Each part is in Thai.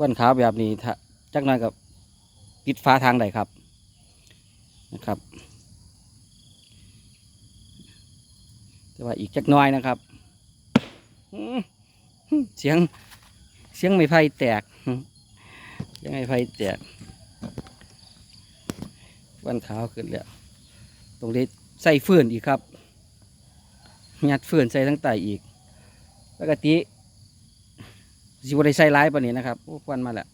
วันขาวแบบนี้จักหน่อยกับปิดฟ้าทางใดครับนะครับแต่ว่าอีกจักน้อยนะครับ เสียงเสียงไม่ไผ่แตกเสียงไม่ไผ่แตกวันขาวขึ้นแล้วตรงนี้ใส่ฟืนอีกครับ ยัดฟืนใส่ทั้งไตอีกปกติ สิบได้ใส่ร้ายปานนี้นะครับโอ้ควันมาแล้ว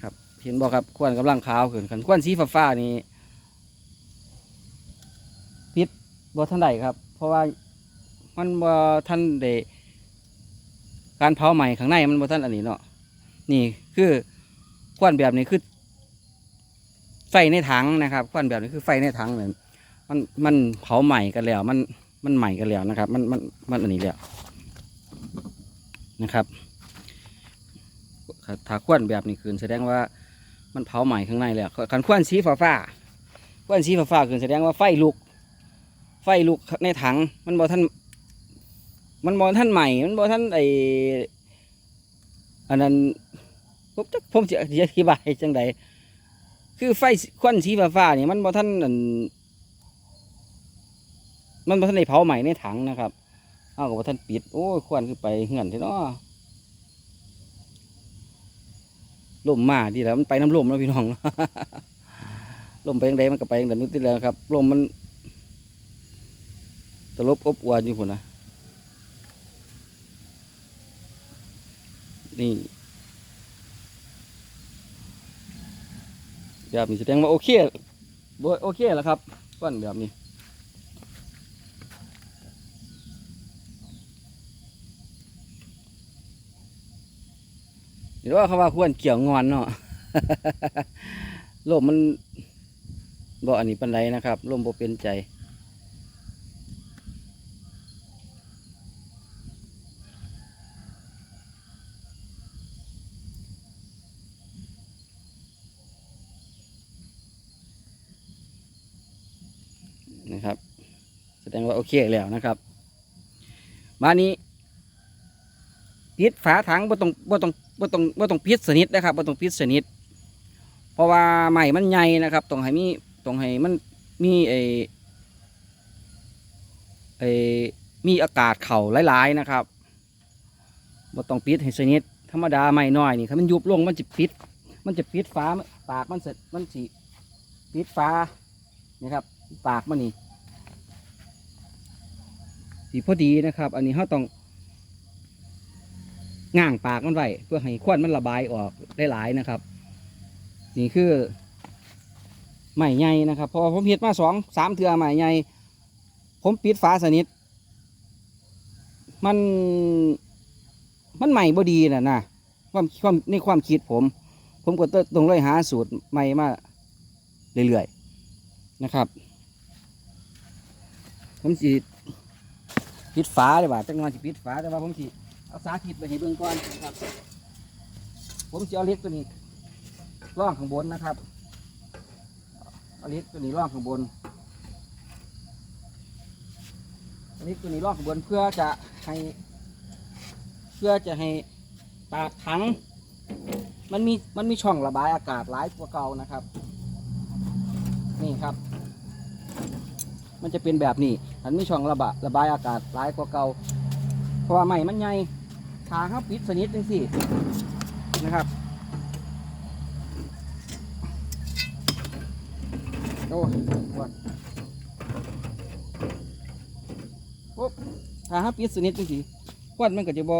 ครับเห็นบอกครับควันกำลังขาวขึ้นขันควันสีฟ้าๆนี่ปิดบ่ทันใดครับ เพราะว่ามันบ่ทันได้การเผาใหม่ข้างในมันบ่ทันอันนี้เนาะนี่คือควันแบบนี้คือไฟในถังนะครับควันแบบนี้คือไฟในถังเลยมันมันเผาใหม่กันแล้วมัน มันใหม่กันแล้วนะครับ มันมันมันอันนี้แล้วนะครับถ้าควันแบบนี้คืนแสดงว่ามันเผาใหม่ข้างในแล้วขันควันสีฟ้าฟ้าๆควันสีฟ้าฟ้าคืนแสดงว่าไฟลุก ไฟลุกในถัง มันบอท่านมันบอท่านใหม่ มันบอท่านไออันนั้นผมจะผมจะอธิบายจังใดคือไฟควันสีฟ้าๆนี่มันบ่ท่านอัน มันบ่ท่านในเผาใหม่ในถังนะครับเอากับบ่ท่านปิด โอ้ยควันคือไปเหือนเถอะเนาะลมมาดีแล้วมันไปน้ำลมแล้วพี่น้องลมไปยังไงมันก็ไปยังไงนึกที่แล้วครับลมมันตลบอบอวนอยู่พุ่นนะนี่แบบนี้แสดงว่าโอเคโอเคแล้วครับก้อนแบบนี้ เดี๋ยวว่าเขาว่าควรเกี่ยวงอนเนาะลมมันบ่อันนี้ปันไดนะครับลมบ่เป็นใจ นะครับ แสดงว่าโอเคแล้วนะครับ มานี้ปิดฝาถังบ่ต้องบ่ต้อง บ่ต้องบ่ต้องปิดสนิทนะครับบ่ต้องปิดสนิท เพราะว่าใหม่มันใหญ่นะครับต้องให้มีต้องให้มันมีไอไอมีอากาศเข่าหลายๆนะครับบ่ต้องปิดให้สนิทธรรมดาไม่น้อยนี่ถ้ามันยุบลงมันจะปิด มันจะปิดฟ้าปากมันเสร็จมันสิปิดฟ้านะครับ ปากมันนี่สีพอดีนะครับ อันนี้เขาต้อง ง่างปากมันไว้เพื่อให้ควันมันระบายออกได้หลายนะครับ นี่คือใหม่ใหญ่นะครับ พอผมเห็ดมาสองสามเทือใหม่ใหญ่ผมปิดฝาสนิท มันมันใหม่บ่ดีนะนะความความในความคิดผม ผมก็ต้องเลยหาสูตรใหม่มาเรื่อยๆนะครับ ผมสิปิดฝาเลยว่าจังหวะสิปิดฝาแต่ว่าผมสิ เอาสาธิตไปให้เบื้องก่อนนะครับ ผมสิเอาเล็กตัวนี้ร่องข้างบนนะครับเอาเล็กตัวนี้ร่องข้างบนอาเล็กตัวนี้ร่องข้างบนเพื่อจะให้ เพื่อจะให้ปากถัง มันมีมันมีช่องระบายอากาศหลายกว่าเก่านะครับ นี่ครับ มันจะเป็นแบบนี้มันมีช่องระบายระบายอากาศหลายกว่าเก่าเพราะว่าใหม่มันใหญ่ ทาเขาปิดสนิทจังสินะครับโอ้ยปวดปุ๊บทางเขาปิดสนิทจังสิควันมันก็จะบ่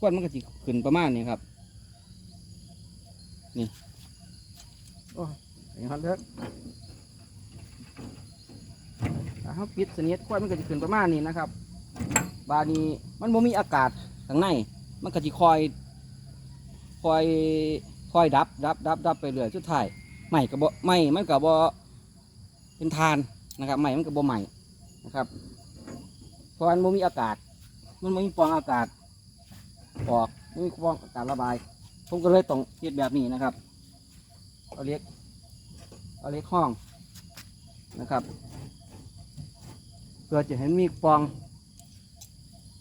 ควันมันก็จะขึ้นประมาณนี้ครับ นี่ โอ้ยอย่างนั้นเถอะถ้าเขาปิดสนิทควันมันก็จะขึ้นประมาณนี้นะครับ บานี้มันบ่มีอากาศ ข้างในมันก็จะคอยคอยคอยดับดับดับดับไปเรื่อยสุดท้ายไหม้กับบ่ไหม้มันกับบ่เป็นทานนะครับไหม้มันกับบ่ไหม้นะครับเพราะมันบ่มีอากาศ มันบ่มีปล่องอากาศออกบ่มีปล่องอากาศระบาย ผมก็เลยต้องเฮ็ดแบบนี้นะครับเอาเล็กเอาเล็กห้องนะครับเพื่อจะเห็นมีปล่อง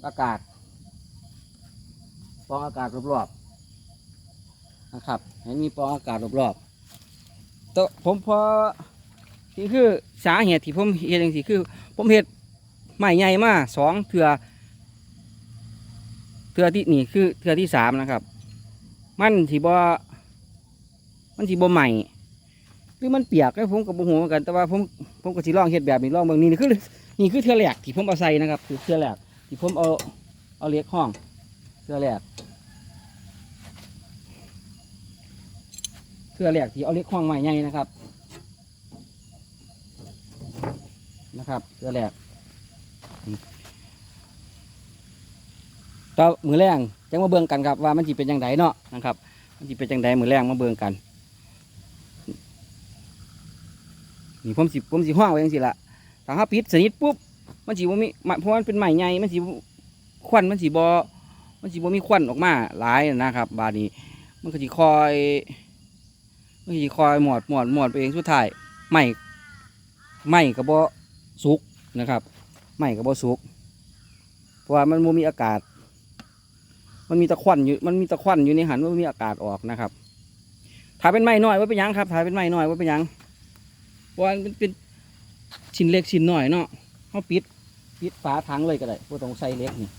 อากาศ องอากาศรอบๆนะครับเห็นมีปองอากาศรอบๆแต่ผมพอที่คือสาเหตุที่ผมเห็นอย่างที่คือ ผมเห็ดไม้ใหญ่มาสองเถื่อเถื่อที่นี่คือเถื่อที่สามนะครับ มันที่บ่มันที่บ่ใหม่หรือมันเปียกให้ผมกับบ่ฮู้เหกันแต่ว่าผมผมก็สิลองเฮ็ดแบบนี้ลองบิ่งนี่นี่คือนี่คือเถื่อแหลกที่ผมเอาใส่นะครับคือเถื่อแหลกที่ผมเอาเอาเล็กห้อง เถื่อแหลกเถื่อแหลกที่เอาเล็กห้องใหม่ใหญ่นะครับ นะครับเถื่อแหลกต่อมือแรงจังมาเบิ่งกันครับว่ามันสิเป็นยังไงเนาะนะครับ มันสิเป็นจังไดมือแรงมาเบิ่งกันนี่ผมสิผมสิห้องไว้ยังสิละถ้าเขาปิดสนิทปุ๊บมันสิบ่ามีเพราะมันเป็นใหม่ใหญ่มันสิบ่ควันมันสิบ่ มันสิบ่มีควันออกมาหลายนะครับ บาดนี้ มันก็สิคอย มันสิคอยหมอดหมอดหมอดไปเองสุดท้ายไหม่ไหม่ก็บ่สุกนะครับไหม่ก็บ่สุก เพราะว่ามันบ่มีอากาศ มันมีตะควันอยู่ มันมีตะควันอยู่ในหันว่ามีอากาศออกนะครับถ้าเป็นไม้น้อยว่าเป็นยังครับถ้าเป็นไม้น้อยว่าเป็นยังเพราะว่ามันเป็นชิ้นเล็กชิ้นน้อยเนาะเขาปิดปิดฝาถังเลยก็ได้บ่ต้องใส่เล็กนี่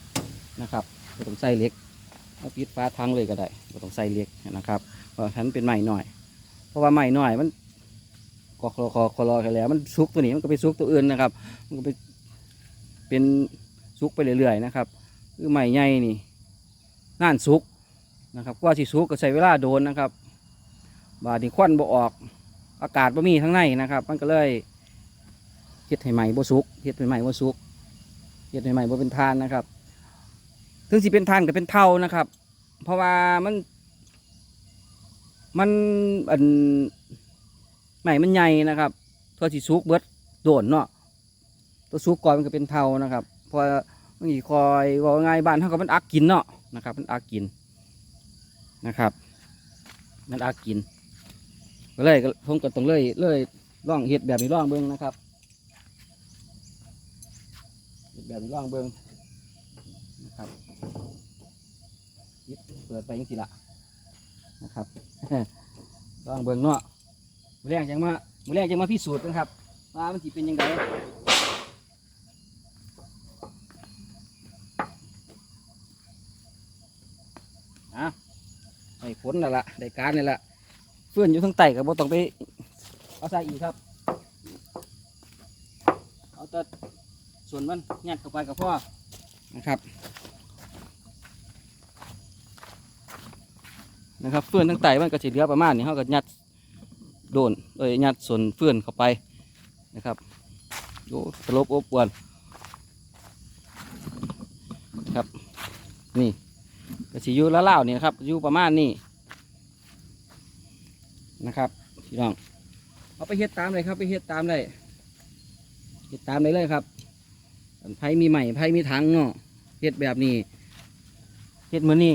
นะครับ บ่ต้องใส่เล็กเขาปิดฝาถังเลยก็ได้บ่ต้องใส่เล็กนะครับเพราะฉะนั้นเป็นไม้น้อย เพราะว่าไม้น้อยมันก็คลอคอคลอกันแล้ว มันซุกตัวนี้มันก็ไปซุกตัวอื่นนะครับ มันก็ไปเป็นซุกไปเรื่อยๆนะครับคือไม้ใหญ่นี่น่านซุกนะครับกว่าสิซุกก็ใช้เวลาโดนนะครับ บาดนี้ควันบ่ออก อากาศบ่มีทั้งในนะครับ มันก็เลยเฮ็ดให้ใหม่บ่สุกเฮ็ดให้ใหม่บ่สุกเฮ็ดให้ใหม่บ่เป็นทานนะครับ ถึงสิเป็นทานก็เป็นเท่านะครับ เพราะว่ามันมันอันใหม่มันใหญ่นะครับตัวสิสุกเบิดโดนเนาะตัวสุกก่อนมันก็เป็นเท่านะครับพราะมันสิคอยว่าง่ายบ้านเฮาก็มันอักกินเนาะนะครับ มันอักกินนะครับ มันอักกินก็เลยผมก็ต้องเลยเลยล่องเห็ดแบบนี้ล่องเบิ้งนะครับแบบนี้ล่องเบิ้ง นะครับยิดเปิดไปยังสิละนะครับล่องเบิ้งเนาะมือแรกจังมามือแรกจังมาพิสูจน์นะครับว่ามันสิเป็นยังไงอะได้ผลแล้วล่ะได้การนี่แหละเฟื่อนอยู่ทั้งไตกับบ่ต้องไปเอาใส่อีกครับ เอาแต่ส่วนมันยัดเข้าไปกับพ่อนะครับ นะครับเฟื่อนทั้งไตมันก็จะเหลือประมาณนี้เขาก็ยัดโดนเอ้ยยัดส่วนเฟื่อนเข้าไปนะครับโอ้ตลบอบอวนครับ นี่ก็สิอยู่ละเล่านี่นะครับอยู่ประมาณนี้นะครับพี่น้องเอาไปเฮ็ดตามเลยครับไปเฮ็ดตามเลยเฮ็ดตามเลยเลยครับไผมีใหม่ไผมีถังเนาะเฮ็ดแบบนี้เฮ็ดมือนี้